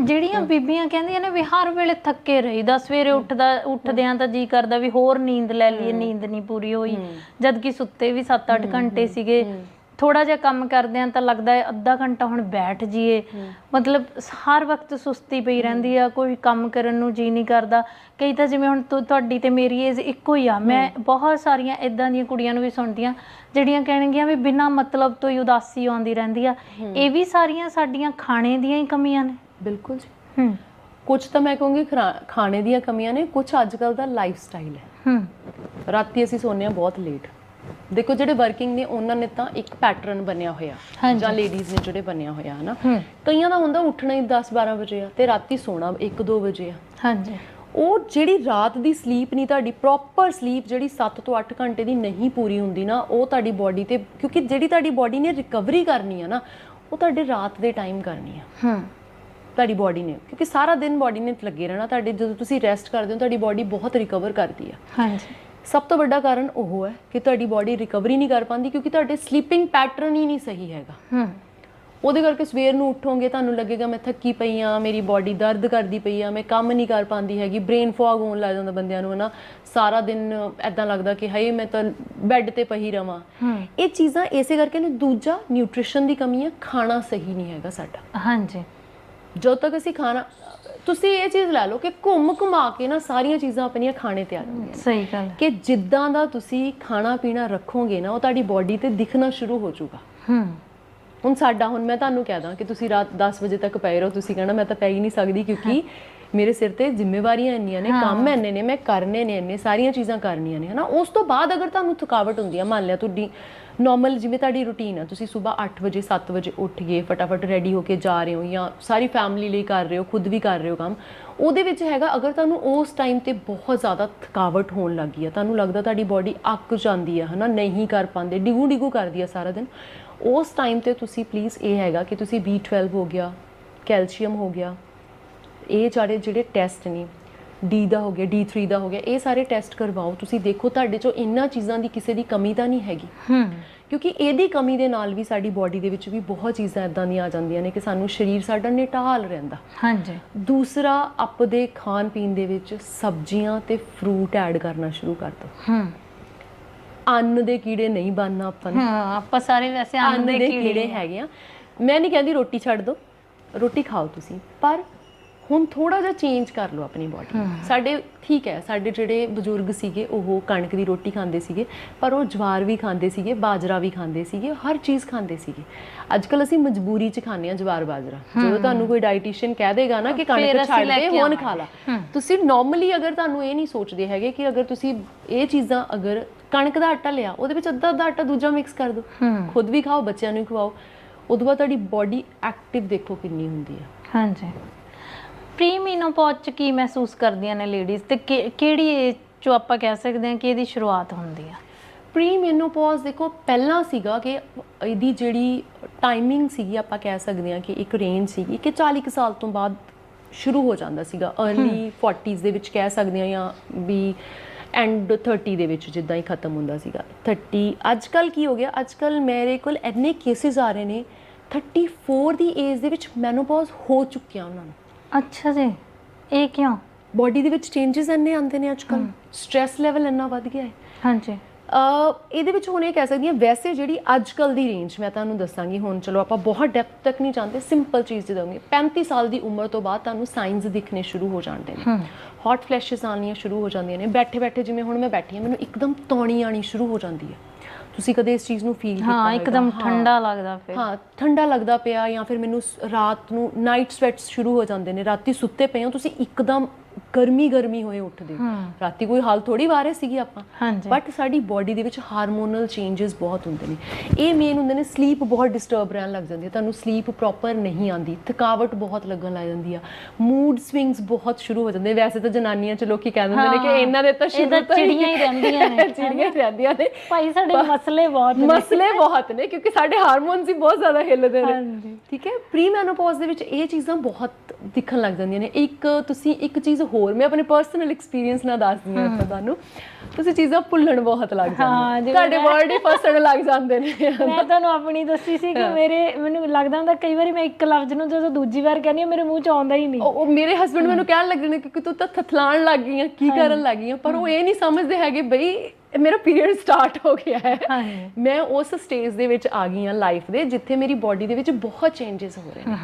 ਜਿਹੜੀਆਂ ਬੀਬੀਆਂ ਕਹਿੰਦੀਆਂ ਨੇ ਵੀ ਹਰ ਵੇਲੇ ਥੱਕੇ ਰਹੀਦਾ ਸਵੇਰੇ ਉੱਠਦਾ ਉੱਠਦਿਆਂ ਤਾਂ ਜੀ ਕਰਦਾ ਵੀ ਹੋਰ ਨੀਂਦ ਲੈ ਲਈਏ ਨੀਂਦ ਨਹੀਂ ਪੂਰੀ ਹੋਈ। ਜਦ ਕਿ ਸੁੱਤੇ ਵੀ 7-8 ਘੰਟੇ ਸੀਗੇ। ਥੋੜਾ ਜਿਹਾ ਕੰਮ ਕਰਦੇ ਆ ਤਾਂ ਲੱਗਦਾ ਹੈ ਅੱਧਾ ਘੰਟਾ ਹੁਣ ਬੈਠ ਜਾਈਏ ਮਤਲਬ ਹਰ ਵਕਤ ਸੁਸਤੀ ਪਈ ਰਹਿੰਦੀ ਆ ਕੋਈ ਕੰਮ ਕਰਨ ਨੂੰ ਜੀ ਨਹੀਂ ਕਰਦਾ। ਕਈ ਤਾਂ ਜਿਵੇਂ ਹੁਣ ਤੁਹਾਡੀ ਤੇ ਮੇਰੀ ਏਜ ਇੱਕੋ ਹੀ ਆ। ਮੈਂ ਬਹੁਤ ਸਾਰੀਆਂ ਇਦਾਂ ਦੀਆਂ ਕੁੜੀਆਂ ਨੂੰ ਵੀ ਸੁਣਦੀਆਂ ਜਿਹੜੀਆਂ ਕਹਿਣਗੀਆਂ ਵੀ ਬਿਨਾਂ ਮਤਲਬ ਤੋਂ ਹੀ ਉਦਾਸੀ ਆਉਂਦੀ ਰਹਿੰਦੀ ਆ। ਇਹ ਵੀ ਸਾਰੀਆਂ ਸਾਡੀਆਂ ਖਾਣੇ ਦੀਆਂ ਹੀ ਕਮੀਆਂ ਨੇ। ਬਿਲਕੁਲ ਜੀ। ਹੂੰ। ਕੁਝ ਤਾਂ ਮੈਂ ਕਹੂੰਗੀ ਖਾਣੇ ਦੀਆਂ ਕਮੀਆਂ ਨੇ ਕੁਝ ਅੱਜ ਕੱਲ ਦਾ ਲਾਈਫ ਸਟਾਈਲ ਹੈ। ਹੂੰ। ਰਾਤੀ ਅਸੀਂ ਸੌਂਦੇ ਹਾਂ ਬਹੁਤ ਲੇਟ ਦੇਖੋ ਜਿਹੜੇ ਵਰਕਿੰਗ ਨੇ ਉਹਨਾਂ ਨੇ ਤਾਂ ਇੱਕ ਪੈਟਰਨ ਬਣਿਆ ਹੋਇਆ। ਜਾਂ ਲੇਡੀਜ਼ ਨੇ ਜਿਹੜੇ ਬਣਿਆ ਹੋਇਆ ਹਨਾ। ਕਈਆਂ ਦਾ ਹੁੰਦਾ ਉੱਠਣਾ ਹੀ 10 12 ਵਜੇ ਆ ਤੇ ਰਾਤੀ ਸੌਣਾ 1 2 ਵਜੇ ਆ। ਹਾਂਜੀ। ਉਹ ਜਿਹੜੀ ਰਾਤ ਦੀ ਸਲੀਪ ਨਹੀਂ ਤੁਹਾਡੀ ਪ੍ਰੋਪਰ ਸਲੀਪ ਜਿਹੜੀ 7 ਤੋਂ 8 ਘੰਟੇ ਦੀ ਨਹੀਂ ਪੂਰੀ ਹੁੰਦੀ ਨਾ ਉਹ ਤੁਹਾਡੀ ਬਾਡੀ ਤੇ ਕਿਉਂਕਿ ਜਿਹੜੀ ਤੁਹਾਡੀ ਬਾਡੀ ਨੇ ਰਿਕਵਰੀ ਕਰਨੀ ਆ ਨਾ ਉਹ ਤੁਹਾਡੇ ਰਾਤ ਦੇ ਟਾਈਮ ਕਰਨੀ ਆ। ਹੂੰ। ਤੁਹਾਡੀ ਬਾਡੀ ਨੇ ਕਿਉਂਕਿ ਸਾਰਾ ਦਿਨ ਬਾਡੀ ਨੇ ਲੱਗੇ ਰਹਿਣਾ ਤੁਹਾਡੇ ਜਦੋਂ ਤੁਸੀਂ ਰੈਸਟ ਕਰਦੇ ਹੋ ਤੁਹਾਡੀ ਬਾਡੀ ਬਹੁਤ ਰਿਕਵਰ ਕਰਦੀ ਆ। ਹਾਂਜੀ। ਸਭ ਤੋਂ ਵੱਡਾ ਕਾਰਨ ਉਹ ਹੈ ਕਿ ਤੁਹਾਡੀ ਬਾਡੀ ਰਿਕਵਰੀ ਨਹੀਂ ਕਰ ਪਾਉਂਦੀ ਕਿਉਂਕਿ ਤੁਹਾਡੇ ਸਲੀਪਿੰਗ ਪੈਟਰਨ ਹੀ ਨਹੀਂ ਸਹੀ ਹੈਗਾ। ਹੂੰ। ਉਹਦੇ ਕਰਕੇ ਸਵੇਰ ਨੂੰ ਉੱਠੋਗੇ ਤੁਹਾਨੂੰ ਲੱਗੇਗਾ ਮੈਂ ਥੱਕੀ ਪਈ ਆ ਮੇਰੀ ਬਾਡੀ ਦਰਦ ਕਰਦੀ ਪਈ ਆ ਮੈਂ ਕੰਮ ਨਹੀਂ ਕਰ ਪਾਉਂਦੀ ਹੈਗੀ ਬ੍ਰੇਨ ਫੌਗ ਹੋਣ ਲੱਗ ਜਾਂਦਾ ਬੰਦਿਆਂ ਨੂੰ ਹਨਾ। ਸਾਰਾ ਦਿਨ ਐਦਾਂ ਲੱਗਦਾ ਕਿ ਹਾਏ ਮੈਂ ਤਾਂ ਬੈੱਡ ਤੇ ਪਈ ਰਵਾਂ। ਇਹ ਚੀਜ਼ਾਂ ਇਸੇ ਕਰਕੇ ਨੇ ਦੂਜਾ ਨਿਊਟ੍ਰੀਸ਼ਨ ਦੀ ਕਮੀ ਹੈ ਖਾਣਾ ਸਹੀ ਨਹੀਂ ਹੈਗਾ ਸਾਡਾ। ਹਾਂਜੀ। ਜਦੋਂ ਤੱਕ ਅਸੀਂ ਖਾਣਾ ਤੁਸੀਂ ਇਹ ਚੀਜ਼ ਲੈ ਲਓ ਕਿ ਘੁੰਮ ਘੁਮਾ ਕੇ ਨਾ ਸਾਰੀਆਂ ਚੀਜ਼ਾਂ ਆਪਣੀਆਂ ਖਾਣੇ ਤੇ ਆ ਜਾਂਦੀਆਂ ਸਹੀ ਗੱਲ। ਕਿ ਜਿੱਦਾਂ ਦਾ ਤੁਸੀਂ ਖਾਣਾ ਪੀਣਾ ਰੱਖੋਗੇ ਨਾ ਉਹ ਤੁਹਾਡੀ ਬਾਡੀ ਤੇ ਦਿਖਣਾ ਸ਼ੁਰੂ ਹੋ ਜਾਊਗਾ। ਹੂੰ। ਹੁਣ ਸਾਡਾ ਹੁਣ ਮੈਂ ਤੁਹਾਨੂੰ ਕਹਿ ਦਾਂ ਕਿ ਤੁਸੀਂ ਰਾਤ 10 ਵਜੇ ਤੱਕ ਪਏ ਰਹੋ ਤੁਸੀਂ ਕਹਿਣਾ ਮੈਂ ਤਾਂ ਪੈ ਹੀ ਨਹੀਂ ਸਕਦੀ ਕਿਉਂਕਿ ਮੇਰੇ ਸਿਰ ਤੇ ਜ਼ਿੰਮੇਵਾਰੀਆਂ ਇੰਨੀਆਂ ਨੇ ਕੰਮ ਇੰਨੇ ਨੇ ਮੈਂ ਕਰਨੇ ਨੇ ਇੰਨੇ ਸਾਰੀਆਂ ਚੀਜ਼ਾਂ ਕਰਨੀਆਂ ਨੇ ਹਨਾ? ਉਸ ਤੋਂ ਬਾਅਦ ਅਗਰ ਤੁਹਾਨੂੰ ਥਕਾਵਟ ਹੁੰਦੀ ਆ ਮੰਨ ਲਿਆ ਤੁਹਾਡੀ ਨਾਰਮਲ ਜਿਵੇਂ ਤੁਹਾਡੀ ਰੁਟੀਨ ਆ ਤੁਸੀਂ ਸਵੇਰ 8 ਵਜੇ 7 ਵਜੇ ਉੱਠ ਗਏ ਫਟਾਫਟ ਰੈਡੀ ਹੋ ਕੇ ਜਾ ਰਹੇ ਹੋ ਜਾਂ ਸਾਰੀ ਫੈਮਿਲੀ ਲਈ ਕਰ ਰਹੇ ਹੋ ਖੁਦ ਵੀ ਕਰ ਰਹੇ ਹੋ ਕੰਮ ਉਹਦੇ ਵਿੱਚ ਹੈਗਾ ਅਗਰ ਤੁਹਾਨੂੰ ਉਸ ਟਾਈਮ ਤੇ ਬਹੁਤ ਜ਼ਿਆਦਾ ਥਕਾਵਟ ਹੋਣ ਲੱਗੀ ਆ ਤੁਹਾਨੂੰ ਲੱਗਦਾ ਤੁਹਾਡੀ ਬਾਡੀ ਅੱਕ ਜਾਂਦੀ ਆ ਹਨਾ? ਨਹੀਂ ਕਰ ਪਾਉਂਦੇ ਡਿਗੂ ਡਿਗੂ ਕਰਦੀ ਆ ਸਾਰਾ ਦਿਨ ਉਸ ਟਾਈਮ ਤੇ ਤੁਸੀਂ ਪਲੀਜ਼ ਇਹ ਹੈਗਾ ਕਿ ਤੁਸੀਂ B12 ਹੋ ਗਿਆ ਕੈਲਸ਼ੀਅਮ ਹੋ ਗਿਆ ਇਹ ਸਾਰੇ ਜਿਹੜੇ ਟੈਸਟ ਨੇ ਡੀ ਦਾ ਹੋ ਗਿਆ D3 ਦਾ ਹੋ ਗਿਆ ਇਹ ਸਾਰੇ ਟੈਸਟ ਕਰਵਾਓ। ਤੁਸੀਂ ਦੇਖੋ ਤੁਹਾਡੇ ਚੋਂ ਇੰਨਾ ਚੀਜ਼ਾਂ ਦੀ ਕਿਸੇ ਦੀ ਕਮੀ ਤਾਂ ਨਹੀਂ ਹੈਗੀ। ਹੂੰ। ਕਿਉਂਕਿ ਇਹਦੀ ਕਮੀ ਦੇ ਨਾਲ ਵੀ ਸਾਡੀ ਬਾਡੀ ਦੇ ਵਿੱਚ ਵੀ ਬਹੁਤ ਚੀਜ਼ਾਂ ਇਦਾਂ ਦੀਆਂ ਆ ਜਾਂਦੀਆਂ ਨੇ ਕਿ ਸਾਨੂੰ ਸਰੀਰ ਸਾਡਾ ਨਿਟਾਲ ਰਹਿੰਦਾ। ਹਾਂਜੀ। ਦੂਸਰਾ ਆਪਦੇ ਖਾਣ ਪੀਣ ਦੇ ਵਿੱਚ ਸਬਜ਼ੀਆਂ ਤੇ ਫਰੂਟ ਐਡ ਕਰਨਾ ਸ਼ੁਰੂ ਕਰ ਦਿਓ ਹੂੰ। ਅੰਨ ਦੇ ਕੀੜੇ ਨਹੀਂ ਬਣਨਾ ਆਪਾਂ ਨੇ। ਹਾਂ ਆਪਾਂ ਸਾਰੇ ਵੈਸੇ ਅੰਨ ਦੇ ਕੀੜੇ ਹੈਗੇ ਆ। ਮੈਂ ਨਹੀਂ ਕਹਿੰਦੀ ਰੋਟੀ ਛੱਡ ਦਿਓ ਰੋਟੀ ਖਾਓ ਤੁਸੀਂ ਪਰ ਹੁਣ ਥੋੜਾ ਜਿਹਾ ਚੇਂਜ ਕਰ ਲਓ ਆਪਣੀ ਬਾਡੀ ਸਾਡੇ ਠੀਕ ਹੈ ਸਾਡੇ ਜਿਹੜੇ ਬਜ਼ੁਰਗ ਸੀਗੇ ਉਹ ਕਣਕ ਦੀ ਰੋਟੀ ਖਾਂਦੇ ਸੀਗੇ ਪਰ ਉਹ ਜਵਾਰ ਵੀ ਖਾਂਦੇ ਸੀਗੇ ਬਾਜਰਾ ਵੀ ਖਾਂਦੇ ਸੀਗੇ ਹਰ ਚੀਜ਼ ਖਾਂਦੇ ਸੀਗੇ। ਅੱਜ ਕੱਲ ਅਸੀਂ ਮਜਬੂਰੀ 'ਚ ਖਾਂਦੇ ਆ ਜਵਾਰ ਬਾਜਰਾ। ਜਦੋਂ ਤੁਹਾਨੂੰ ਕੋਈ ਡਾਈਟੀਸ਼ੀਅਨ ਕਹਿ ਦੇਗਾ ਨਾ ਕਿ ਕਣਕ ਛੱਡ ਦੇ ਹੁਣ ਖਾ ਲਾ। ਤੁਸੀਂ ਨਾਰਮਲੀ ਅਗਰ ਤੁਹਾਨੂੰ ਇਹ ਨਹੀਂ ਸੋਚਦੇ ਹੈਗੇ ਕਿ ਅਗਰ ਤੁਸੀਂ ਇਹ ਚੀਜ਼ਾਂ ਅਗਰ ਕਣਕ ਦਾ ਆਟਾ ਲਿਆ ਉਹਦੇ ਵਿੱਚ ਅੱਧਾ ਅੱਧਾ ਆਟਾ ਦੂਜਾ ਮਿਕਸ ਕਰ ਦਿਓ। ਹੂੰ। ਖੁਦ ਵੀ ਖਾਓ ਬੱਚਿਆਂ ਨੂੰ ਖਵਾਓ। ਉਦੋਂ ਬਾਅਦ ਤੁਹਾਡੀ ਬਾਡੀ ਐਕਟਿਵ ਦੇਖੋ ਕਿੰਨੀ ਹੁੰਦੀ ਹੈ। ਹਾਂਜੀ। ਪ੍ਰੀ ਮੀਨੋਪੌਜ਼ ਚ ਕੀ ਮਹਿਸੂਸ ਕਰਦੀਆਂ ਨੇ ਲੇਡੀਜ਼ ਤੇ ਕਿ- ਕਿਹੜੀ ਏਜ ਚੋਂ ਆਪਾਂ ਕਹਿ ਸਕਦੇ ਹਾਂ ਕਿ ਇਹਦੀ ਸ਼ੁਰੂਆਤ ਹੁੰਦੀ ਆ? ਪ੍ਰੀ ਮੈਨੋਪੌਜ਼ ਦੇਖੋ ਪਹਿਲਾਂ ਸੀਗਾ ਕਿ ਇਹਦੀ ਜਿਹੜੀ ਟਾਈਮਿੰਗ ਸੀਗੀ ਆਪਾਂ ਕਹਿ ਸਕਦੇ ਹਾਂ ਕਿ ਇੱਕ ਰੇਂਜ ਸੀਗੀ ਕਿ 40 ਕੁ ਸਾਲ ਤੋਂ ਬਾਅਦ ਸ਼ੁਰੂ ਹੋ ਜਾਂਦਾ ਸੀਗਾ। अर्ਲੀ 40s ਦੇ ਵਿੱਚ ਕਹਿ ਸਕਦੇ ਹਾਂ ਜਾਂ ਵੀ ਐਂਡ 30 ਦੇ ਵਿੱਚ ਜਿੱਦਾਂ ਹੀ ਖਤਮ ਹੁੰਦਾ ਸੀਗਾ। 30 ਅੱਜ ਕੱਲ ਕੀ ਹੋ ਗਿਆ? ਅੱਜ ਕੱਲ ਮੇਰੇ ਕੋਲ ਇੰਨੇ ਕੇਸਿਸ ਆ ਰਹੇ ਨੇ 34 ਦੀ ਏਜ ਦੇ ਵਿੱਚ ਮੈਨੋਪੌਜ਼ ਹੋ ਚੁੱਕਿਆ ਉਹਨਾਂ ਨੂੰ। ਅੱਛਾ ਜੀ। ਇਹ ਕਿਉਂ? ਬਾਡੀ ਦੇ ਵਿੱਚ ਚੇਂजेस ਇੰਨੇ ਆਉਂਦੇ ਨੇ ਅੱਜ ਕੱਲ ਸਟ्रेस ਲੈਵਲ ਇੰਨਾ ਵੱਧ ਗਿਆ ਹੈ। ਹਾਂਜੀ। ਅ ਇਹਦੇ ਵਿੱਚ ਹੁਣ ਇਹ ਕਹਿ ਸਕਦੀ ਹਾਂ ਵੈਸੇ ਜਿਹੜੀ ਅੱਜ ਕੱਲ ਦੀ ਰੇਂਜ ਮੈਂ ਤੁਹਾਨੂੰ ਦੱਸਾਂਗੀ ਹੁਣ ਚਲੋ ਆਪਾਂ ਬਹੁਤ ਡੈਪਥ ਤੱਕ ਨਹੀਂ ਜਾਂਦੇ ਸਿੰਪਲ ਚੀਜ਼ ਦੇ ਦਵਾਂਗੇ 35 ਸਾਲ ਦੀ ਉਮਰ ਤੋਂ ਬਾਅਦ ਤੁਹਾਨੂੰ ਸਾਈਨਸ ਦਿਖਣੇ ਸ਼ੁਰੂ ਹੋ ਜਾਂਦੇ ਨੇ। ਹੌਟ ਫਲੈਸ਼ਸ ਆਉਣੀਆਂ ਸ਼ੁਰੂ ਹੋ ਜਾਂਦੀਆਂ ਨੇ। ਬੈਠੇ ਬੈਠੇ ਜਿਵੇਂ ਹੁਣ ਮੈਂ ਬੈਠੀ ਹਾਂ ਮੈਨੂੰ ਇੱਕਦਮ ਤੌਣੀ ਆਣੀ ਸ਼ੁਰੂ ਹੋ ਜਾਂਦੀ ਹੈ। ਤੁਸੀਂ ਕਦੇ ਇਸ ਚੀਜ਼ ਨੂੰ ਫੀਲ ਕੀਤਾ ਹਾਂ? ਇੱਕਦਮ ਹਾਂ। ਠੰਡਾ ਲੱਗਦਾ ਫਿਰ ਹਾਂ ਠੰਡਾ ਲੱਗਦਾ ਪਿਆ ਜਾਂ ਫਿਰ ਮੈਨੂੰ ਸ- ਰਾਤ ਨੂੰ ਨਾਈਟ ਸਵੈਟਸ ਸ਼ੁਰੂ ਹੋ ਜਾਂਦੇ ਨੇ ਰਾਤੀ ਸੁੱਤੇ ਪਏ ਹੋ ਤੁਸੀਂ ਇੱਕਦਮ ਗਰਮੀ ਗਰਮੀ ਹੋਏ ਉੱਠਦੇ। ਰਾਤੀ ਕੋਈ ਹਾਲ ਥੋੜੀ ਵਾਰੇ ਸੀਗੀ ਆਪਾਂ। ਬਟ ਸਾਡੀ ਬਾਡੀ ਦੇ ਵਿੱਚ ਹਾਰਮੋਨਲ ਚੇਂजेस ਬਹੁਤ ਹੁੰਦੇ ਨੇ। ਇਹ ਮੇਨ ਹੁੰਦੇ ਨੇ ਸਲੀਪ ਬਹੁਤ ਡਿਸਟਰਬ ਰਹਿਣ ਲੱਗ ਜਾਂਦੀ ਹੈ। ਤੁਹਾਨੂੰ ਸਲੀਪ ਪ੍ਰੋਪਰ ਨਹੀਂ ਆਉਂਦੀ। ਥਕਾਵਟ ਬਹੁਤ ਲੱਗਣ ਲੱਗ ਜਾਂਦੀ ਆ। ਮੂਡ ਸਵਿੰਗਸ ਬਹੁਤ ਸ਼ੁਰੂ ਹੋ ਜਾਂਦੇ ਵੈਸੇ ਤਾਂ ਜਨਾਨੀਆਂ ਚ ਲੋਕੀ ਕਹਿ ਦਿੰਦੇ ਨੇ। ਕਿ ਇਹਨਾਂ ਦੇ ਤਾਂ ਸ਼ੁਰੂ ਤੋਂ ਚਿੜੀਆਂ ਹੀ ਰਹਿੰਦੀਆਂ ਨੇ। ਚਿੜੀਆਂ ਰਹਿੰਦੀਆਂ ਨੇ। ਭਾਈ ਸਾਡੇ ਮਸਲੇ ਬਹੁਤ ਨੇ। ਮਸਲੇ ਬਹੁਤ ਨੇ ਕਿਉਂਕਿ ਸਾਡੇ ਹਾਰਮੋਨਸ ਹੀ ਬਹੁਤ ਜ਼ਿਆਦਾ ਹਿੱਲਦੇ ਨੇ। ਠੀਕ ਹੈ? ਪ੍ਰੀ ਮੈਨੋਪੌਜ਼ ਦੇ ਵਿੱਚ ਇਹ ਚੀਜ਼ਾਂ ਬਹੁਤ ਦਿਖਣ ਲੱਗ ਜਾਂਦੀਆਂ ਨੇ। ਇੱਕ ਤੁਸੀਂ ਇੱਕ ਚੀਜ਼ ਹੋਰ ਮੈਂ ਆਪਣੇ ਪਰਸਨਲ ਐਕਸਪੀਰੀਅੰਸ ਨਾਲ ਦੱਸਦੀ ਹਾਂ ਤੁਹਾਨੂੰ। ਤੁਸੀਂ ਚੀਜ਼ਾਂ ਭੁੱਲਣ ਬਹੁਤ ਲੱਗ ਜਾਂਦੇ ਤੁਹਾਡੇ ਵਰਡ ਹੀ ਫਸਣ ਲੱਗ ਜਾਂਦੇ ਨੇ। ਮੈਂ ਤੁਹਾਨੂੰ ਆਪਣੀ ਦੱਸੀ ਸੀ ਕਿ ਮੇਰੇ ਮੈਨੂੰ ਲੱਗਦਾ ਹੁੰਦਾ ਕਈ ਵਾਰੀ ਮੈਂ ਇੱਕ ਲਫ਼ਜ਼ ਨੂੰ ਜਦੋਂ ਦੂਜੀ ਵਾਰ ਕਹਿੰਦੀ ਹਾਂ ਮੇਰੇ ਮੂੰਹ ਚ ਆਉਂਦਾ ਹੀ ਨਹੀਂ। ਉਹ ਮੇਰੇ ਹਸਬੰਡ ਮੈਨੂੰ ਕਹਿਣ ਲੱਗੇ ਨੇ ਕਿ ਤੂੰ ਤਾਂ ਥਥਲਾਣ ਲੱਗ ਗਈ ਆ ਕੀ ਕਰਨ ਲੱਗ ਗਈ ਆ? ਪਰ ਉਹ ਇਹ ਨਹੀਂ ਸਮਝਦੇ ਹੈਗੇ ਬਈ ਮੇਰਾ ਪੀਰੀਅਡ ਸਟਾਰਟ ਹੋ ਗਿਆ ਹੈ। ਮੈਂ ਉਸ ਸਟੇਜ ਦੇ ਵਿੱਚ ਆ ਗਈ ਆ ਲਾਈਫ ਦੇ ਜਿੱਥੇ ਮੇਰੀ ਬਾਡੀ ਦੇ ਵਿੱਚ ਬਹੁਤ ਚੇਂਜਸ ਹੋ ਰਹੇ ਨੇ।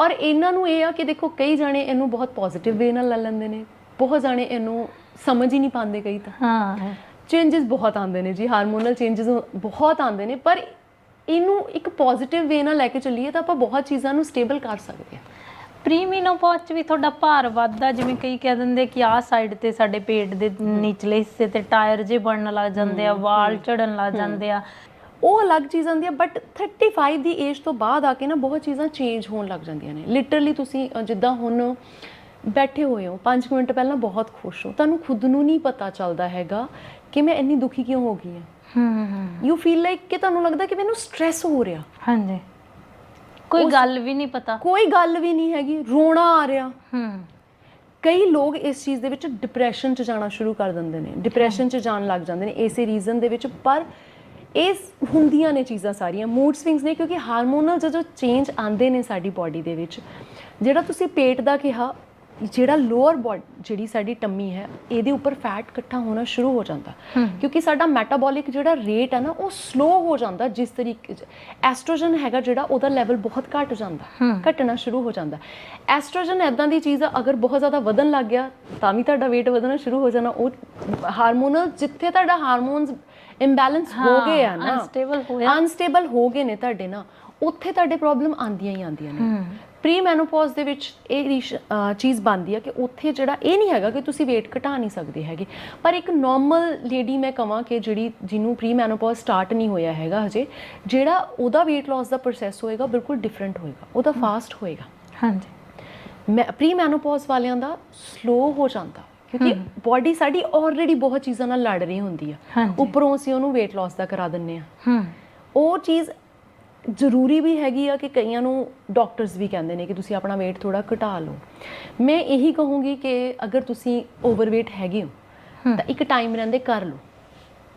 ਔਰ ਇਹਨਾਂ ਨੂੰ ਇਹ ਆ ਕਿ ਦੇਖੋ ਕਈ ਜਾਣੇ ਇਹਨੂੰ ਬਹੁਤ ਪੋਜ਼ਿਟਿਵ ਵੇ ਨਾਲ ਲੈ ਲੈਂਦੇ ਨੇ। ਬਹੁਤ ਜਾਣੇ ਇਹਨੂੰ ਸਮਝ ਹੀ ਨਹੀਂ ਪਾਉਂਦੇ ਕਈ ਤਾਂ। ਹਾਂ। ਚੇਂਜਸ ਬਹੁਤ ਆਉਂਦੇ ਨੇ ਜੀ ਹਾਰਮੋਨਲ ਚੇਂਜਸ ਬਹੁਤ ਆਉਂਦੇ ਨੇ ਪਰ ਇਹਨੂੰ ਇੱਕ ਪੋਜ਼ਿਟਿਵ ਵੇ ਨਾਲ ਲੈ ਕੇ ਚੱਲੀਏ ਤਾਂ ਆਪਾਂ ਬਹੁਤ ਚੀਜ਼ਾਂ ਨੂੰ ਸਟੇਬਲ ਕਰ ਸਕਦੇ ਹਾਂ। ਪ੍ਰੀਮੀਨੋਪੌਜ਼ ਚ ਵੀ ਤੁਹਾਡਾ ਭਾਰ ਵੱਧਦਾ ਜਿਵੇਂ ਕਈ ਕਹਿ ਦਿੰਦੇ ਕਿ ਆਹ ਸਾਈਡ ਤੇ ਸਾਡੇ ਪੇਟ ਦੇ ਨਿਚਲੇ ਹਿੱਸੇ ਤੇ ਟਾਇਰ ਜੇ ਬਣਨ ਲੱਗ ਜਾਂਦੇ ਆ ਵਾਲ ਝੜਨ ਲੱਗ ਜਾਂਦੇ ਆ। ਉਹ ਅਲੱਗ ਚੀਜ਼ ਆਉਂਦੀ ਹੈ ਬਟ 35 ਦੀ ਏਜ ਤੋਂ ਬਾਅਦ ਆ ਕੇ ਨਾ ਬਹੁਤ ਚੀਜ਼ਾਂ ਚੇਂਜ ਹੋਣ ਲੱਗ ਜਾਂਦੀਆਂ ਨੇ। ਲਿਟਰਲੀ ਤੁਸੀਂ ਜਿੱਦਾਂ ਹੁਣ ਬੈਠੇ ਹੋਏ ਹੋ 5 ਮਿੰਟ ਪਹਿਲਾਂ ਬਹੁਤ ਖੁਸ਼ ਹੋ ਤੁਹਾਨੂੰ ਖੁਦ ਨੂੰ ਨਹੀਂ ਪਤਾ ਚੱਲਦਾ ਹੈਗਾ ਕਿ ਮੈਂ ਇੰਨੀ ਦੁਖੀ ਕਿਉਂ ਹੋ ਗਈ ਹਾਂ। ਹੂੰ ਹੂੰ ਯੂ ਫੀਲ ਲਾਈਕ ਕਿ ਤੁਹਾਨੂੰ ਲੱਗਦਾ ਕਿ ਮੈਨੂੰ ਸਟ੍ਰੈਸ ਹੋ ਰਿਹਾ। ਹਾਂਜੀ। ਕੋਈ ਗੱਲ ਵੀ ਨਹੀਂ ਪਤਾ। ਕੋਈ ਗੱਲ ਵੀ ਨਹੀਂ ਹੈਗੀ ਰੋਣਾ ਆ ਰਿਹਾ। ਹੂੰ। ਕਈ ਲੋਕ ਇਸ ਚੀਜ਼ ਦੇ ਵਿੱਚ ਡਿਪਰੈਸ਼ਨ 'ਚ ਜਾਣਾ ਸ਼ੁਰੂ ਕਰ ਦਿੰਦੇ ਨੇ। ਡਿਪਰੈਸ਼ਨ 'ਚ ਜਾਣ ਲੱਗ ਜਾਂਦੇ ਨੇ। ਇਸੇ ਰੀਜ਼ਨ ਦੇ ਵਿੱਚ ਪਰ ਇਸ ਹੁੰਦੀਆਂ ਨੇ ਚੀਜ਼ਾਂ ਸਾਰੀਆਂ ਮੂਡ ਸਵਿੰਗਸ ਨੇ ਕਿਉਂਕਿ ਹਾਰਮੋਨਲ ਜਦੋਂ ਚੇਂਜ ਆਉਂਦੇ ਨੇ ਸਾਡੀ ਬਾਡੀ ਦੇ ਵਿੱਚ ਜਿਹੜਾ ਤੁਸੀਂ ਪੇਟ ਦਾ ਕਿਹਾ ਜਿਹੜਾ ਲੋਅਰ ਬੋਡੀ ਜਿਹੜੀ ਸਾਡੀ ਟੰਮੀ ਹੈ ਇਹਦੇ ਉੱਪਰ ਫੈਟ ਇਕੱਠਾ ਹੋਣਾ ਸ਼ੁਰੂ ਹੋ ਜਾਂਦਾ। ਕਿਉਂਕਿ ਸਾਡਾ ਮੈਟਾਬੋਲਿਕ ਜਿਹੜਾ ਰੇਟ ਹੈ ਨਾ ਉਹ ਸਲੋ ਹੋ ਜਾਂਦਾ ਜਿਸ ਤਰੀਕੇ ਐਸਟ੍ਰੋਜਨ ਹੈਗਾ ਜਿਹੜਾ ਉਹਦਾ ਲੈਵਲ ਬਹੁਤ ਘਟ ਜਾਂਦਾ ਘਟਣਾ ਸ਼ੁਰੂ ਹੋ ਜਾਂਦਾ। ਐਸਟ੍ਰੋਜਨ ਐਦਾਂ ਦੀ ਚੀਜ਼ ਆ ਅਗਰ ਬਹੁਤ ਜ਼ਿਆਦਾ ਵਧਣ ਲੱਗ ਗਿਆ ਤਾਂ ਵੀ ਤੁਹਾਡਾ weight ਵਧਣਾ ਸ਼ੁਰੂ ਹੋ ਜਾਣਾ ਉਹ ਹਾਰਮੋਨਲ ਜਿੱਥੇ ਤੁਹਾਡਾ ਹਾਰਮੋਨਸ ਇੰਬੈਲੈਂਸ ਹੋ ਗਏ ਆ ਨਾ। unstable ਹੋਇਆ। ਅਨਸਟੇਬਲ ਹੋ ਗਏ ਨੇ ਤੁਹਾਡੇ ਨਾ। ਉੱਥੇ ਤੁਹਾਡੇ ਪ੍ਰੋਬਲਮ ਆਉਂਦੀਆਂ ਹੀ ਆਉਂਦੀਆਂ ਨੇ। ਪ੍ਰੀ ਮੈਨੋਪੌਜ਼ ਦੇ ਵਿੱਚ ਇਹ ਚੀਜ਼ ਬਣਦੀ ਆ ਕਿ ਉੱਥੇ ਜਿਹੜਾ ਇਹ ਨਹੀਂ ਹੈਗਾ ਕਿ ਤੁਸੀਂ weight ਘਟਾ ਨਹੀਂ ਸਕਦੇ ਹੈਗੇ। ਪਰ ਇੱਕ ਨਾਰਮਲ ਲੇਡੀ ਮੈਂ ਕਹਾਂ ਕਿ ਜਿਹੜੀ ਜਿਹਨੂੰ ਪ੍ਰੀ ਮੈਨੋਪੌਜ਼ ਸਟਾਰਟ ਨਹੀਂ ਹੋਇਆ ਹੈਗਾ ਹਜੇ ਜਿਹੜਾ ਉਹਦਾ weight loss ਦਾ ਪ੍ਰੋਸੈਸ ਹੋਏਗਾ ਬਿਲਕੁਲ ਡਿਫਰੈਂਟ ਹੋਏਗਾ। ਉਹਦਾ ਫਾਸਟ ਹੋਏਗਾ। ਹਾਂਜੀ। ਮੈਂ ਪ੍ਰੀ ਮੈਨੋਪੌਜ਼ ਵਾਲਿਆਂ ਦਾ ਸਲੋ ਹੋ ਜਾਂਦਾ। ਕਿਉਂਕਿ ਬਾਡੀ ਸਾਡੀ ਆਲਰੇਡੀ ਬਹੁਤ ਚੀਜ਼ਾਂ ਨਾਲ ਲੜ ਰਹੀ ਹੁੰਦੀ ਆ। ਉੱਪਰੋਂ ਅਸੀਂ ਉਹਨੂੰ weight loss ਦਾ ਕਰਾ ਦਿੰਨੇ ਆ। ਹੂੰ ਉਹ ਚੀਜ਼ ਜ਼ਰੂਰੀ ਵੀ ਹੈਗੀ ਆ ਕਿ ਕਈਆਂ ਨੂੰ ਡਾਕਟਰਸ ਵੀ ਕਹਿੰਦੇ ਨੇ ਕਿ ਤੁਸੀਂ ਆਪਣਾ weight ਥੋੜਾ ਘਟਾ ਲਓ। ਮੈਂ ਇਹੀ ਕਹੂੰਗੀ ਕਿ ਅਗਰ ਤੁਸੀਂ ਓਵਰਵੇਟ ਹੈਗੇ ਹੋ ਤਾਂ ਇੱਕ ਟਾਈਮ ਰਹਿੰਦੇ ਕਰ ਲਓ।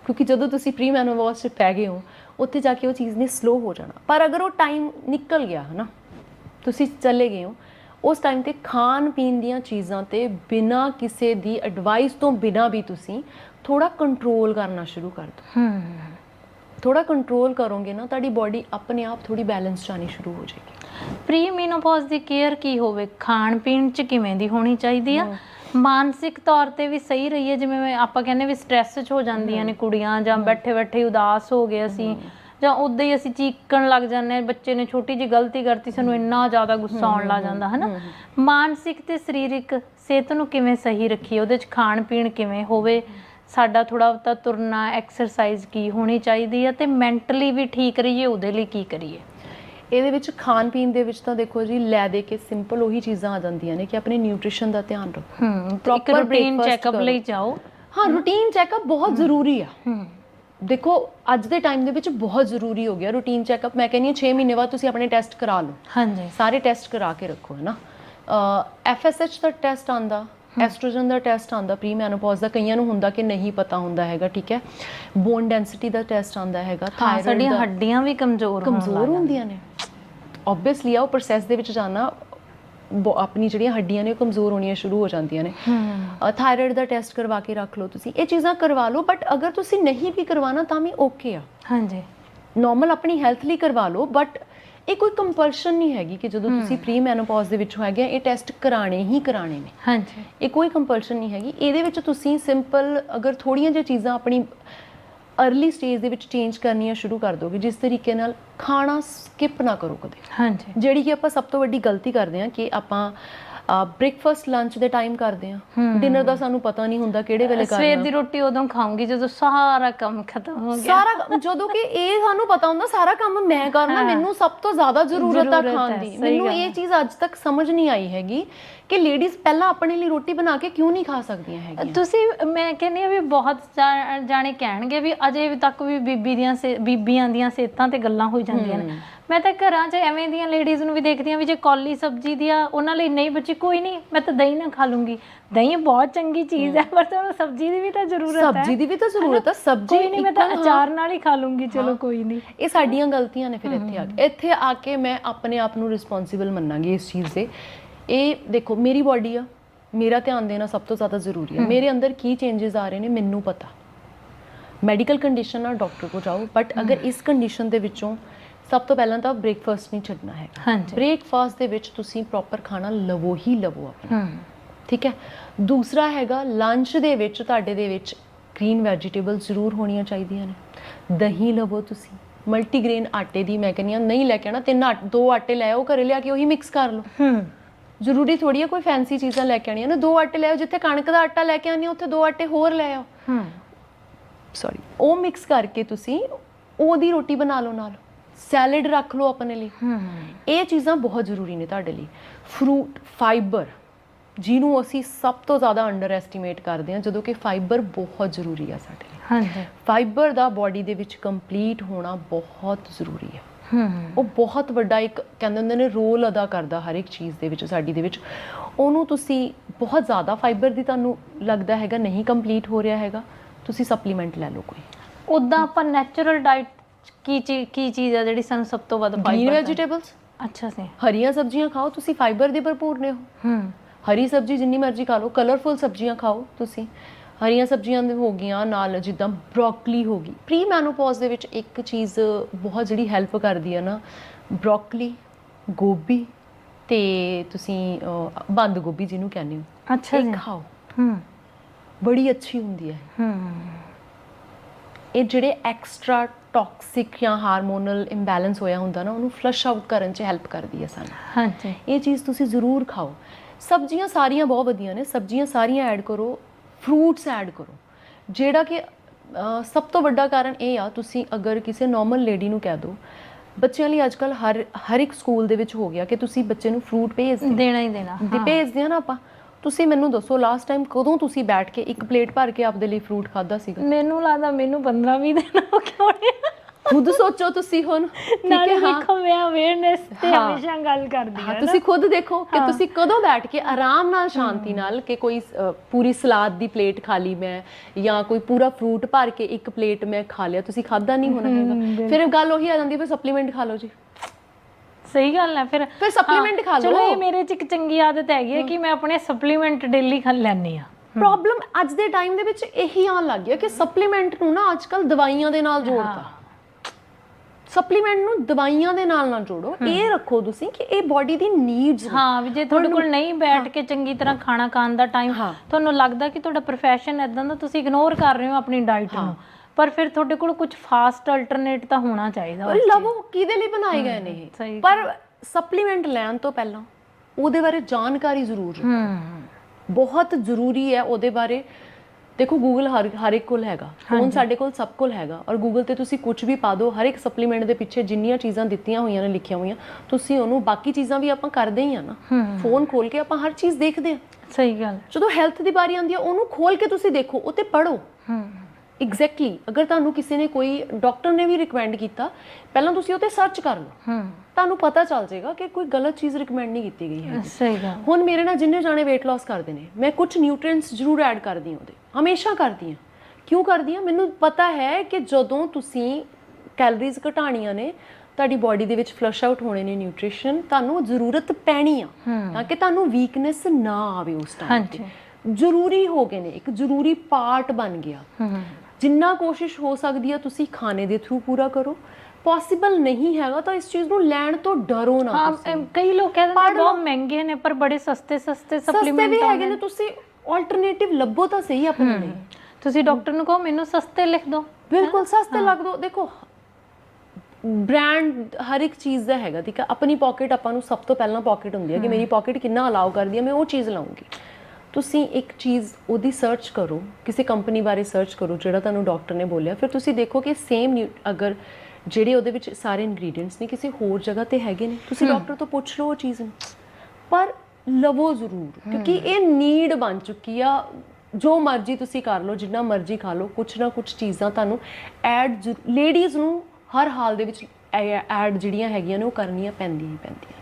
ਕਿਉਂਕਿ ਜਦੋਂ ਤੁਸੀਂ ਪ੍ਰੀ ਮੈਨੋਪੌਜ਼ 'ਚ ਪੈ ਗਏ ਹੋ ਉੱਥੇ ਜਾ ਕੇ ਉਹ ਚੀਜ਼ ਨੇ ਸਲੋ ਹੋ ਜਾਣਾ। ਪਰ ਅਗਰ ਉਹ ਟਾਈਮ ਨਿਕਲ ਗਿਆ ਹਨਾ? ਤੁਸੀਂ ਚਲੇ ਗਏ ਹੋ ਉਸ ਟਾਈਮ ਤੇ ਖਾਣ ਪੀਣ ਦੀਆਂ ਚੀਜ਼ਾਂ ਤੇ ਬਿਨਾਂ ਕਿਸੇ ਦੀ ਐਡਵਾਈਸ ਤੋਂ ਬਿਨਾਂ ਵੀ ਤੁਸੀਂ ਥੋੜਾ ਕੰਟਰੋਲ ਕਰਨਾ ਸ਼ੁਰੂ ਕਰ ਦਿਓ। ਹੂੰ। ਥੋੜਾ ਕੰਟਰੋਲ ਕਰੋਗੇ ਨਾ ਤੁਹਾਡੀ ਬਾਡੀ ਆਪਣੇ ਆਪ ਥੋੜੀ ਬੈਲੈਂਸ ਜਾਣੀ ਸ਼ੁਰੂ ਹੋ ਜਾਏਗੀ। ਪ੍ਰੀ ਮੀਨੋਪੌਜ਼ ਦੀ ਕੇਅਰ ਕੀ ਹੋਵੇ? ਖਾਣ ਪੀਣ ਚ ਕਿਵੇਂ ਦੀ ਹੋਣੀ ਚਾਹੀਦੀ ਆ? ਮਾਨਸਿਕ ਤੌਰ ਤੇ ਵੀ ਸਹੀ ਰਹੀਏ ਜਿਵੇਂ ਆਪਾਂ ਕਹਿੰਦੇ ਵੀ ਸਟ੍ਰੈਸ ਚ ਹੋ ਜਾਂਦੀਆਂ ਨੇ ਕੁੜੀਆਂ ਜਾਂ ਬੈਠੇ ਬੈਠੇ ਉਦਾਸ ਹੋ ਗਏ ਅਸੀਂ। ਜਾਂ ਉਦਾਂ ਹੀ ਅਸੀਂ ਚੀਕਣ ਲੱਗ ਜਾਂਦੇ ਹਾਂ ਬੱਚੇ ਨੇ ਛੋਟੀ ਜੀ ਗਲਤੀ ਕਰਤੀ ਸਾਨੂੰ ਇੰਨਾ ਜ਼ਿਆਦਾ ਗੁੱਸਾ ਆਉਣ ਲੱਗ ਜਾਂਦਾ ਹਨਾ? ਮਾਨਸਿਕ ਤੇ ਸਰੀਰਕ ਸਿਹਤ ਨੂੰ ਕਿਵੇਂ ਸਹੀ ਰੱਖੀਏ? ਉਹਦੇ ਚ ਖਾਣ ਪੀਣ ਕਿਵੇਂ ਹੋਵੇ? ਸਾਡਾ ਥੋੜਾ ਬਹੁਤਾ ਤੁਰਨਾ ਐਕਸਰਸਾਈਜ਼ ਕੀ ਹੋਣੀ ਚਾਹੀਦੀ ਹੈ? ਤੇ ਮੈਂਟਲੀ ਵੀ ਠੀਕ ਰਹੀਏ ਉਹਦੇ ਲਈ ਕੀ ਕਰੀਏ? ਇਹਦੇ ਵਿੱਚ ਖਾਣ ਪੀਣ ਦੇ ਵਿੱਚ ਤਾਂ ਦੇਖੋ ਜੀ ਲੈ ਦੇ ਕੇ ਸਿੰਪਲ ਉਹੀ ਚੀਜ਼ਾਂ ਆ ਜਾਂਦੀਆਂ ਨੇ ਕਿ ਆਪਣੇ ਨਿਊਟ੍ਰੀਸ਼ਨ ਦਾ ਧਿਆਨ ਰੱਖੋ। ਹੂੰ ਰੂਟੀਨ breakfast ਚੈੱਕਅਪ। ਲਈ ਜਾਓ। ਹਾਂ ਰੂਟੀਨ ਚੈੱਕਅਪ ਬਹੁਤ ਜ਼ਰੂਰੀ ਆ। ਹੂੰ। ਦੇਖੋ ਅੱਜ ਦੇ ਟਾਈਮ ਦੇ ਵਿੱਚ ਬਹੁਤ ਜ਼ਰੂਰੀ ਹੋ ਗਿਆ ਰੂਟੀਨ ਚੈੱਕਅਪ ਮੈਂ ਕਹਿੰਦੀ ਹਾਂ 6 ਮਹੀਨੇ ਬਾਅਦ ਤੁਸੀਂ ਆਪਣੇ ਟੈਸਟ ਕਰਾ ਲਓ। ਹਾਂਜੀ। ਸਾਰੇ ਟੈਸਟ ਕਰਾ ਕੇ ਰੱਖੋ ਹੈ ਨਾ? ਐਫਐਸਐਚ ਦਾ ਟੈਸਟ ਆਂਦਾ ਐਸਟ੍ਰੋਜਨ ਦਾ ਟੈਸਟ ਆਂਦਾ ਪ੍ਰੀ ਮੈਨੋਪੌਜ਼ ਦਾ ਕਈਆਂ ਨੂੰ ਹੁੰਦਾ ਕਿ ਨਹੀਂ ਪਤਾ ਹੁੰਦਾ ਹੈਗਾ ਠੀਕ ਹੈ? ਬੋਨ ਡੈਂਸਿਟੀ ਦਾ ਟੈਸਟ ਆਂਦਾ ਹੈਗਾ ਸਾਡੀਆਂ ਹੱਡੀਆਂ ਵੀ ਕਮਜ਼ੋਰ ਹੁੰਦੀਆਂ ਨੇ। ਆਬਵੀਅਸਲੀ ਆ ਉਹ ਪ੍ਰੋਸੈਸ ਦੇ ਵਿੱਚ ਜਾਣਾ ਆਪਣੀ ਜਿਹੜੀਆਂ ਹੱਡੀਆਂ ਨੇ ਉਹ ਕਮਜ਼ੋਰ ਹੋਣੀਆਂ ਸ਼ੁਰੂ ਹੋ ਜਾਂਦੀਆਂ ਨੇ। ਥਾਇਰਾਇਡ ਦਾ ਟੈਸਟ ਕਰਵਾ ਕੇ ਰੱਖ ਲਓ ਤੁਸੀਂ। ਇਹ ਚੀਜ਼ਾਂ ਕਰਵਾ ਲਓ ਬਟ ਅਗਰ ਤੁਸੀਂ ਨਹੀਂ ਵੀ ਕਰਵਾਉਣਾ ਤਾਂ ਵੀ ਓਕੇ ਆ। ਹਾਂਜੀ। ਨਾਰਮਲ ਆਪਣੀ ਹੈਲਥ ਲਈ ਕਰਵਾ ਲਓ ਬਟ ਇਹ ਕੋਈ ਕੰਪਲਸ਼ਨ ਨਹੀਂ ਹੈਗੀ ਕਿ ਜਦੋਂ ਤੁਸੀਂ ਪ੍ਰੀ ਮੈਨੋਪੌਜ਼ ਦੇ ਵਿੱਚ ਹੈਗੇ ਇਹ ਟੈਸਟ ਕਰਾਣੇ ਹੀ ਕਰਾਣੇ ਨੇ। ਹਾਂਜੀ। ਇਹ ਕੋਈ ਕੰਪਲਸ਼ਨ ਨਹੀਂ ਹੈਗੀ। ਇਹਦੇ ਵਿੱਚ ਤੁਸੀਂ ਸਿੰਪਲ ਅਗਰ ਥੋੜੀਆਂ ਜਿਹੀਆਂ ਚੀਜ਼ਾਂ ਆਪਣੀ अर्ਲੀ ਸਟੇਜ ਦੇ ਵਿੱਚ ਚੇਂਜ ਕਰਨੀਆਂ ਸ਼ੁਰੂ ਕਰ ਦੋਗੇ ਜਿਸ ਤਰੀਕੇ ਨਾਲ ਖਾਣਾ ਸਕਿਪ ਨਾ ਕਰੋ ਕਦੇ। ਹਾਂਜੀ। ਜਿਹੜੀ ਕਿ ਆਪਾਂ ਸਭ ਤੋਂ ਵੱਡੀ ਗਲਤੀ ਕਰਦੇ ਹਾਂ ਕਿ ਆਪਾਂ ਬ੍ਰੇਕਫਾਸਟ ਲੰਚ ਦੇ ਟਾਈਮ ਕਰਦੇ ਹਾਂ। ਡਿਨਰ ਦਾ ਸਾਨੂੰ ਪਤਾ ਨਹੀਂ ਹੁੰਦਾ ਕਿਹੜੇ ਵੇਲੇ ਸਵੇਰ ਕਰਨਾ। ਦੀ ਰੋਟੀ ਉਦੋਂ ਖਾਉਂਗੀ ਜਦੋਂ ਸਾਰਾ ਕੰਮ ਖਤਮ ਹੋ ਗਿਆ। ਸਾਰਾ ਜਦੋਂ ਕਿ ਇਹ ਸਾਨੂੰ ਪਤਾ ਹੁੰਦਾ ਸਾਰਾ ਕੰਮ ਮੈਂ ਕਰਨਾ ਮੈਨੂੰ ਸਭ ਤੋਂ ਜ਼ਿਆਦਾ ਜ਼ਰੂਰਤ ਆ ਖਾਣ ਦੀ। ਮੈਨੂੰ ਇਹ ਚੀਜ਼ ਅੱਜ ਤੱਕ ਸਮਝ ਨਹੀਂ ਆਈ ਹੈਗੀ ਕਿ ਲੇਡੀਜ਼ ਪਹਿਲਾਂ ਆਪਣੇ ਲਈ ਰੋਟੀ ਬਣਾ ਕੇ ਕਿਉਂ ਨਹੀਂ ਖਾ ਸਕਦੀਆਂ ਹੈਗੀਆਂ? ਤੁਸੀਂ ਮੈਂ ਕਹਿੰਦੀ ਆ ਵੀ ਬਹੁਤ ਜਾ- ਜਾਣੇ ਕਹਿਣਗੇ ਵੀ ਅਜੇ ਵੀ ਤੱਕ ਵੀ ਬੀਬੀ ਦੀਆਂ ਸੇ- ਬੀਬੀਆਂ ਦੀਆਂ ਸਿਹਤਾਂ ਤੇ ਗੱਲਾਂ ਹੋਈ ਜਾਂਦੀਆਂ ਨੇ। ਮੈਂ ਤਾਂ ਘਰਾਂ 'ਚ ਐਵੇਂ ਦੀਆਂ ਲੇਡੀਜ਼ ਨੂੰ ਵੀ ਦੇਖਦੀ ਹਾਂ ਵੀ ਜੇ ਕੌਲੀ ਸਬਜ਼ੀ ਦੀ ਆ ਉਹਨਾਂ ਲਈ ਨਹੀਂ ਬਚੀ ਕੋਈ ਨਹੀਂ ਮੈਂ ਤਾਂ ਦਹੀਂ ਨਾ ਖਾ ਲੂੰਗੀ। ਦਹੀਂ ਬਹੁਤ ਚੰਗੀ ਚੀਜ਼ ਹੈ ਪਰ ਤੁਹਾਨੂੰ ਸਬਜ਼ੀ ਦੀ ਵੀ ਤਾਂ ਜ਼ਰੂਰਤ ਹੈ। ਸਬਜ਼ੀ ਦੀ ਵੀ ਤਾਂ ਜ਼ਰੂਰਤ ਹੈ ਸਬਜ਼ੀ ਕੋਈ ਨਹੀਂ ਮੈਂ ਤਾਂ ਅਚਾਰ ਨਾਲ ਹੀ ਖਾ ਲੂੰਗੀ ਚਲੋ ਕੋਈ ਨਹੀਂ। ਇਹ ਸਾਡੀਆਂ ਗਲਤੀਆਂ ਨੇ ਫਿਰ ਇੱਥੇ ਆ ਕੇ। ਇੱਥੇ ਆ ਕੇ ਮੈਂ ਆਪਣੇ ਆਪ ਨੂੰ ਰਿਸਪੌਂਸਿਬਲ ਮੰਨਾਂਗੀ ਇਸ ਚੀਜ਼ ਦੇ ਇਹ ਦੇਖੋ ਮੇਰੀ ਬਾਡੀ ਆ ਮੇਰਾ ਧਿਆਨ ਦੇਣਾ ਸਭ ਤੋਂ ਜ਼ਿਆਦਾ ਜ਼ਰੂਰੀ ਹੈ ਮੇਰੇ ਅੰਦਰ ਕੀ ਚੇਂजेस ਆ ਰਹੇ ਨੇ ਮੈਨੂੰ ਪਤਾ। ਮੈਡੀਕਲ ਕੰਡੀਸ਼ਨ ਨਾਲ ਡਾਕਟਰ ਕੋਲ ਜਾਓ ਬਟ ਅਗਰ ਇਸ ਕੰਡੀਸ਼ਨ ਦੇ ਵਿੱਚੋਂ ਸਭ ਤੋਂ ਪਹਿਲਾਂ ਤਾਂ ਬ੍ਰੇਕਫਾਸਟ ਨਹੀਂ ਛੱਡਣਾ ਹਾਂਜੀ। ਬ੍ਰੇਕਫਾਸਟ ਦੇ ਵਿੱਚ ਤੁਸੀਂ ਪ੍ਰੋਪਰ ਖਾਣਾ ਲਵੋ ਹੀ ਲਵੋ ਆਪਣਾ। ਹੂੰ ਠੀਕ ਹੈ? ਦੂਸਰਾ ਹੈਗਾ ਲੰਚ ਦੇ ਵਿੱਚ ਤੁਹਾਡੇ ਦੇ ਵਿੱਚ ਗ੍ਰੀਨ ਵੈਜੀਟੇਬਲ ਜ਼ਰੂਰ ਹੋਣੀਆਂ ਚਾਹੀਦੀਆਂ ਨੇ। ਦਹੀਂ ਲਵੋ ਤੁਸੀਂ। ਮਲਟੀਗ੍ਰੇਨ ਆਟੇ ਦੀ ਮੈਂ ਕਹਿੰਦੀ ਹਾਂ ਨਹੀਂ ਲੈ ਕੇ ਆਣਾ ਤਿੰਨ ਦੋ ਆਟੇ ਲੈ ਆਓ ਘਰੇ ਲਿਆ ਕੇ ਉਹੀ ਮਿਕਸ ਕਰ ਲਓ। ਹੂੰ ਜ਼ਰੂਰੀ ਥੋੜੀ ਹੈ ਕੋਈ ਫੈਂਸੀ ਚੀਜ਼ਾਂ ਲੈ ਕੇ ਆਣੀਆਂ ਨੇ ਦੋ ਆਟੇ ਲੈ ਆਓ ਜਿੱਥੇ ਕਣਕ ਦਾ ਆਟਾ ਲੈ ਕੇ ਆਨੀ ਉੱਥੇ ਦੋ ਆਟੇ ਹੋਰ ਲੈ ਆਓ। ਹੂੰ। ਸੌਰੀ ਉਹ ਮਿਕਸ ਕਰਕੇ ਤੁਸੀਂ ਉਹਦੀ ਰੋਟੀ ਬਣਾ ਲਓ ਨਾਲ। ਸੈਲਡ ਰੱਖ ਲਓ ਆਪਣੇ ਲਈ। ਹੂੰ ਇਹ ਚੀਜ਼ਾਂ ਬਹੁਤ ਜ਼ਰੂਰੀ ਨੇ ਤੁਹਾਡੇ ਲਈ। ਫਰੂਟ ਫਾਈਬਰ ਜਿਹਨੂੰ ਅਸੀਂ ਸਭ ਤੋਂ ਜ਼ਿਆਦਾ ਅੰਡਰ ਐਸਟੀਮੇਟ ਕਰਦੇ ਹਾਂ ਜਦੋਂ ਕਿ ਫਾਈਬਰ ਬਹੁਤ ਜ਼ਰੂਰੀ ਆ ਸਾਡੇ ਲਈ। ਹਾਂਜੀ। ਫਾਈਬਰ ਦਾ ਬਾਡੀ ਦੇ ਵਿੱਚ ਕੰਪਲੀਟ ਹੋਣਾ ਬਹੁਤ ਜ਼ਰੂਰੀ ਹੂੰ ਉਹ ਬਹੁਤ ਵੱਡਾ ਇੱਕ ਕਹਿੰਦੇ ਹੁੰਦੇ ਨੇ ਰੋਲ ਅਦਾ ਕਰਦਾ ਹਰ ਇੱਕ ਚੀਜ਼ ਦੇ ਵਿੱਚ ਸਾਡੀ ਦੇ ਵਿੱਚ। ਉਹਨੂੰ ਤੁਸੀਂ ਬਹੁਤ ਜ਼ਿਆਦਾ ਫਾਈਬਰ ਦੀ ਤੁਹਾਨੂੰ ਲੱਗਦਾ ਹੈਗਾ ਨਹੀਂ ਕੰਪਲੀਟ ਹੋ ਰਿਹਾ ਹੈਗਾ ਤੁਸੀਂ ਸਪਲੀਮੈਂਟ ਲੈ ਲਓ ਕੋਈ। ਉਦਾਂ ਆਪਾਂ ਨੈਚੁਰਲ ਡਾਈਟ ਕੀ ਚੀ ਕੀ ਚੀਜ਼ ਆ ਜਿਹੜੀ ਸਾਨੂੰ ਸਭ ਤੋਂ ਵੱਧ ਗ੍ਰੀਨ ਫਾਈਬਰ ਵੈਜੀਟੇਬਲਸ ਅੱਛਾ ਸੀ ਹਰੀਆਂ ਸਬਜ਼ੀਆਂ ਖਾਓ ਤੁਸੀਂ ਫਾਈਬਰ ਦੇ ਭਰਪੂਰ ਨੇ ਹੋ ਹੂੰ। ਹਰੀ ਸਬਜ਼ੀ ਜਿੰਨੀ ਮਰਜ਼ੀ ਖਾ ਲਓ ਕਲਰਫੁਲ ਸਬਜ਼ੀਆਂ ਖਾਓ ਤੁਸੀਂ। ਹਰੀਆਂ ਸਬਜ਼ੀਆਂ ਦੇ ਹੋ ਗਈਆਂ ਨਾਲ ਜਿੱਦਾਂ ਬ੍ਰੋਕਲੀ ਹੋ ਗਈ। ਪ੍ਰੀ ਮੈਨੋਪੌਜ਼ ਦੇ ਵਿੱਚ ਇੱਕ ਚੀਜ਼ ਬਹੁਤ ਜਿਹੜੀ ਹੈਲਪ ਕਰਦੀ ਹੈ ਨਾ ਬ੍ਰੋਕਲੀ ਗੋਭੀ ਤੇ ਤੁਸੀਂ ਬੰਦ ਗੋਭੀ ਜਿਹਨੂੰ ਕਹਿੰਦੇ ਹੋ। ਅੱਛਾ ਇਹ ਖਾਓ। ਹੂੰ। ਬੜੀ ਅੱਛੀ ਹੁੰਦੀ ਹੈ ਹੂੰ। ਇਹ ਜਿਹੜੇ ਐਕਸਟਰਾ ਟੌਕਸਿਕ ਜਾਂ ਹਾਰਮੋਨਲ ਇੰਬੈਲੈਂਸ ਹੋਇਆ ਹੁੰਦਾ ਨਾ ਉਹਨੂੰ ਫਲਸ਼ ਆਊਟ ਕਰਨ 'ਚ ਹੈਲਪ ਕਰਦੀ ਹੈ ਸਾਨੂੰ। ਹਾਂਜੀ। ਇਹ ਚੀਜ਼ ਤੁਸੀਂ ਜ਼ਰੂਰ ਖਾਓ। ਸਬਜ਼ੀਆਂ ਸਾਰੀਆਂ ਬਹੁਤ ਵਧੀਆ ਨੇ। ਸਬਜ਼ੀਆਂ ਸਾਰੀਆਂ ਐਡ ਕਰੋ। ਫਰੂਟਸ ਐਡ ਕਰੋ। ਜਿਹੜਾ ਕਿ ਸਭ ਤੋਂ ਵੱਡਾ ਕਾਰਨ ਇਹ ਆ ਤੁਸੀਂ ਅਗਰ ਕਿਸੇ ਨਾਰਮਲ ਲੇਡੀ ਨੂੰ ਕਹਿ ਦਿਓ ਬੱਚਿਆਂ ਲਈ ਅੱਜਕੱਲ ਹਰ ਹਰ ਇੱਕ ਸਕੂਲ ਦੇ ਵਿੱਚ ਹੋ ਗਿਆ ਕਿ ਤੁਸੀਂ ਬੱਚੇ ਨੂੰ ਫਰੂਟ ਭੇਜ ਦੇਣਾ ਹੀ ਦੇਣਾ ਦੀ ਭੇਜਦੇ ਆ ਨਾ ਆਪਾਂ ਤੁਸੀਂ ਮੈਨੂੰ ਦੱਸੋ ਲਾਸਟ ਟਾਈਮ ਕਦੋਂ ਤੁਸੀਂ ਬੈਠ ਕੇ ਇੱਕ ਪਲੇਟ ਭਰ ਕੇ ਆਪਦੇ ਲਈ ਫਰੂਟ ਖਾਦਾ ਸੀਗਾ? ਮੈਨੂੰ ਲੱਗਦਾ ਮੈਨੂੰ 15 20 ਦਿਨ ਹੋ ਗਏ ਹੋਣੇ ਖੁਦ ਸੋਚੋ ਤੁਸੀਂ ਹੁਣ ਠੀਕ ਨਾਲੇ ਹੈ ਹਾਂ। ਦੇਖੋ ਮੈਂ ਅਵੇਅਰਨੈਸ ਤੇ ਹਾਂ। ਹਮੇਸ਼ਾ ਗੱਲ ਕਰਦੀ ਹਾਂ ਹਾਂ ਤੁਸੀਂ ਖੁਦ ਦੇਖੋ ਕਿ ਤੁਸੀਂ ਕਦੋਂ ਬੈਠ ਕੇ ਆਰਾਮ ਨਾਲ ਸ਼ਾਂਤੀ ਨਾਲ ਕਿ ਕੋਈ ਅ, ਪੂਰੀ ਸਲਾਦ ਦੀ ਪਲੇਟ ਖਾ ਲਈ ਮੈਂ ਜਾਂ ਕੋਈ ਪੂਰਾ ਫਰੂਟ ਭਰ ਕੇ ਇੱਕ ਪਲੇਟ ਮੈਂ ਖਾ ਲਿਆ ਤੁਸੀਂ ਖਾਦਾ ਨਹੀਂ ਹੋਣਾ ਹੈਗਾ। ਫਿਰ ਗੱਲ ਉਹੀ ਆ ਜਾਂਦੀ ਹੈ ਫਿਰ ਸਪਲੀਮੈਂਟ ਖਾ ਲਓ ਜੀ। ਸਹੀ ਗੱਲ ਹੈ ਫਿਰ ਫਿਰ supplement ਹਾਂ, ਖਾ ਲਓ। ਚਲੋ ਇਹ ਮੇਰੇ ਚ ਇੱਕ ਚੰਗੀ ਆਦਤ ਹੈਗੀ ਹੈ ਕਿ ਮੈਂ ਆਪਣੇ ਸਪਲੀਮੈਂਟ ਡੇਲੀ ਖਾ ਲੈਣੀ ਆ ਪ੍ਰੋਬਲਮ ਅੱਜ ਦੇ ਟਾਈਮ ਦੇ ਵਿੱਚ ਇਹੀ ਆਉਣ ਲੱਗ ਗਿਆ ਕਿ ਸਪਲੀਮੈਂਟ ਨੂੰ ਨਾ ਅੱਜਕੱਲ ਦਵਾਈਆਂ ਦੇ ਨਾਲ ਜੋੜਤਾ। ਸਪਲੀਮੈਂਟ ਨੂੰ ਦਵਾਈਆਂ ਦੇ ਨਾਲ ਨਾ ਜੋੜੋ। ਇਹ ਰੱਖੋ ਤੁਸੀਂ ਕਿ ਇਹ ਬਾਡੀ ਦੀ ਨੀਡਸ ਹਾਂ। ਵੀ ਜੇ ਤੁਹਾਡੇ ਕੋਲ ਨਹੀਂ ਬੈਠ ਕੇ ਚੰਗੀ ਤਰ੍ਹਾਂ ਖਾਣਾ ਖਾਣ ਦਾ ਟਾਈਮ। ਤੁਹਾਨੂੰ ਲੱਗਦਾ ਕਿ ਤੁਹਾਡਾ profession ਇਦਾਂ ਦਾ ਤੁਸੀਂ ਇਗਨੋਰ ਕਰ ਰਹੇ ਹੋ ਆਪਣੀ ਡਾਈਟ ਨੂੰ। ਪਰ ਫਿਰ ਤੁਹਾਡੇ ਕੋਲ ਕੁਝ ਫਾਸਟ ਅਲਟਰਨੇਟ ਤਾਂ ਹੋਣਾ ਚਾਹੀਦਾ ਲਵੋ ਕਿਹਦੇ ਲਈ ਬਣਾਏ ਗਏ ਨੇ ਇਹ? ਪਰ ਸਪਲੀਮੈਂਟ ਲੈਣ ਤੋਂ ਪਹਿਲਾਂ ਉਹਦੇ ਬਾਰੇ ਜਾਣਕਾਰੀ ਜ਼ਰੂਰ ਰੱਖੋ। ਹੂੰ। ਬਹੁਤ ਜ਼ਰੂਰੀ ਹੈ ਉਹਦੇ ਬਾਰੇ ਦੇਖੋ ਗੂਗਲ ਹਰ ਹਰ ਇੱਕ ਕੋਲ ਹੈਗਾ। ਫੋਨ ਸਾਡੇ ਕੋਲ ਸਭ ਕੋਲ ਹੈਗਾ। ਔਰ ਗੂਗਲ ਤੇ ਤੁਸੀਂ ਕੁਝ ਵੀ ਪਾ ਦਿਓ ਹਰ ਇੱਕ ਸਪਲੀਮੈਂਟ ਦੇ ਪਿੱਛੇ ਜਿੰਨੀਆਂ ਚੀਜ਼ਾਂ ਦਿੱਤੀਆਂ ਹੋਈਆਂ ਨੇ ਲਿਖੀਆਂ ਹੋਈਆਂ ਤੁਸੀਂ ਉਹਨੂੰ ਬਾਕੀ ਚੀਜ਼ਾਂ ਵੀ ਆਪਾਂ ਕਰਦੇ ਹੀ ਆ ਨਾ। ਫੋਨ ਖੋਲ ਕੇ ਆਪਾਂ ਹਰ ਚੀਜ਼ ਦੇਖਦੇ ਆ। ਸਹੀ ਗੱਲ। ਜਦੋਂ ਹੈਲਥ ਦੀ ਬਾਰੀ ਆਉਂਦੀ ਹੈ ਉਹਨੂੰ ਖੋਲ ਕੇ ਤੁਸੀਂ ਦੇਖੋ ਉਹ ਤੇ ਪੜੋ ਹੂੰ। ਐਗਜ਼ੈਕਟਲੀ ਅਗਰ ਤੁਹਾਨੂੰ ਕਿਸੇ ਨੇ ਕੋਈ ਡਾਕਟਰ ਨੇ ਵੀ ਰਿਕਮੈਂਡ ਕੀਤਾ ਪਹਿਲਾਂ ਤੁਸੀਂ ਉਹ ਤੇ ਸਰਚ ਕਰ ਲਓ। ਹੂੰ ਤੁਹਾਨੂੰ ਪਤਾ ਚੱਲ ਜਾਏਗਾ ਕਿ ਕੋਈ ਗਲਤ ਚੀਜ਼ ਰეკਮੈਂਡ ਨਹੀਂ ਕੀਤੀ ਗਈ ਹੈ ਸਹੀ ਗੱਲ। ਹੁਣ ਮੇਰੇ ਨਾਲ ਜਿੰਨੇ ਜਾਣੇ weight loss ਕਰਦੇ ਨੇ ਮੈਂ ਕੁਝ ਨਿਊਟ੍ਰੀਐਂਟਸ ਜ਼ਰੂਰ ਐਡ ਕਰਦੀ ਹਾਂ ਉਹਦੇ। ਹਮੇਸ਼ਾ ਕਰਦੀ ਹਾਂ। ਕਿਉਂ ਕਰਦੀ ਹਾਂ? ਮੈਨੂੰ ਪਤਾ ਹੈ ਕਿ ਜਦੋਂ ਤੁਸੀਂ ਕੈਲਰੀਜ਼ ਘਟਾਣੀਆਂ ਨੇ ਤੁਹਾਡੀ ਬਾਡੀ ਦੇ ਵਿੱਚ ਫਲਸ਼ ਆਊਟ ਹੋਣੇ ਨੇ ਨਿਊਟ੍ਰੀਸ਼ਨ ਤੁਹਾਨੂੰ ਜ਼ਰੂਰਤ ਪੈਣੀ ਆ ਤਾਂ ਕਿ ਤੁਹਾਨੂੰ ਵੀਕਨੈਸ ਨਾ ਆਵੇ ਉਸ ਟਾਈਮ ਤੇ। ਜ਼ਰੂਰੀ ਹੋ ਗਏ ਨੇ ਇੱਕ ਜ਼ਰੂਰੀ ਪਾਰਟ ਬਣ ਗਿਆ। ਜਿੰਨਾ ਕੋਸ਼ਿਸ਼ ਹੋ ਸਕਦੀ ਹੈ ਤੁਸੀਂ ਖਾਣੇ ਦੇ ਥਰੂ ਪੂਰਾ ਕਰੋ। ਪੋਸੀਬਲ ਨਹੀਂ ਹੈਗਾ ਤਾਂ ਇਸ ਚੀਜ਼ ਨੂੰ ਲੈਣ ਤੋਂ ਡਰੋ ਨਾ ਹਾਂ ਕਈ ਲੋਕ ਕਹਿੰਦੇ ਨੇ। ਬਹੁਤ ਮਹਿੰਗੇ ਨੇ ਪਰ ਬੜੇ ਸਸਤੇ ਸਸਤੇ ਸਸਤੇ ਸਪਲੀਮੈਂਟ ਵੀ ਹੈਗੇ ਨੇ ਤੁਸੀਂ ਆਲਟਰਨੇਟਿਵ ਲੱਭੋ ਤਾਂ ਸਹੀ ਆਪਣੇ ਲਈ। ਤੁਸੀਂ ਡਾਕਟਰ ਨੂੰ ਕਹੋ ਮੈਨੂੰ ਸਸਤੇ ਲਿਖ ਦਿਓ। ਬਿਲਕੁਲ ਸਸਤੇ ਲੱਗ ਦੋ ਦੇਖੋ ਬ੍ਰਾਂਡ ਹਰ ਇੱਕ ਚੀਜ਼ ਦਾ ਹੈਗਾ ਠੀਕ ਹੈ ਆਪਣੀ ਪਾਕਟ ਆਪਾਂ ਨੂੰ ਸਭ ਤੋਂ ਪਹਿਲਾਂ ਪਾਕਟ ਹੁੰਦੀ ਹੈ ਕਿ ਮੇਰੀ ਪਾਕਟ ਕਿੰਨਾ ਅਲਾਉ ਕਰਦੀ ਹੈ ਮੈਂ ਉਹ ਚੀਜ਼ ਲਾਉਂਗੀ। ਤੁਸੀਂ ਇੱਕ ਚੀਜ਼ ਉਹਦੀ ਸਰਚ ਕਰੋ ਕਿਸੇ ਕੰਪਨੀ ਬਾਰੇ ਸਰਚ ਕਰੋ ਜਿਹੜਾ ਤੁਹਾਨੂੰ ਡਾਕਟਰ ਨੇ ਬੋਲਿਆ ਫਿਰ ਤੁਸੀਂ ਦੇਖੋ ਕਿ ਸੇਮ ਅਗਰ ਜਿਹੜੇ ਉਹਦੇ ਵਿੱਚ ਸਾਰੇ ਇੰਗਰੀਡੀਅੰਟਸ ਨੇ ਕਿਸੇ ਹੋਰ ਜਗ੍ਹਾ ਤੇ ਹੈਗੇ ਨੇ ਤੁਸੀਂ ਡਾਕਟਰ ਤੋਂ ਪੁੱਛ ਲਓ ਉਹ ਚੀਜ਼ ਨੂੰ। ਪਰ ਲਵੋ ਜ਼ਰੂਰ ਕਿਉਂਕਿ ਇਹ ਨੀਡ ਬਣ ਚੁੱਕੀ ਆ। ਜੋ ਮਰਜ਼ੀ ਤੁਸੀਂ ਕਰ ਲਓ ਜਿੰਨਾ ਮਰਜ਼ੀ ਖਾ ਲਓ ਕੁਛ ਨਾ ਕੁਛ ਚੀਜ਼ਾਂ ਤੁਹਾਨੂੰ ਐਡ ਲੇਡੀਜ਼ ਨੂੰ ਹਰ ਹਾਲ ਦੇ ਵਿੱਚ ਐਡ ਜਿਹੜੀਆਂ ਹੈਗੀਆਂ ਨੇ ਉਹ ਕਰਨੀਆਂ ਪੈਂਦੀਆਂ ਹੀ ਪੈਂਦੀਆਂ।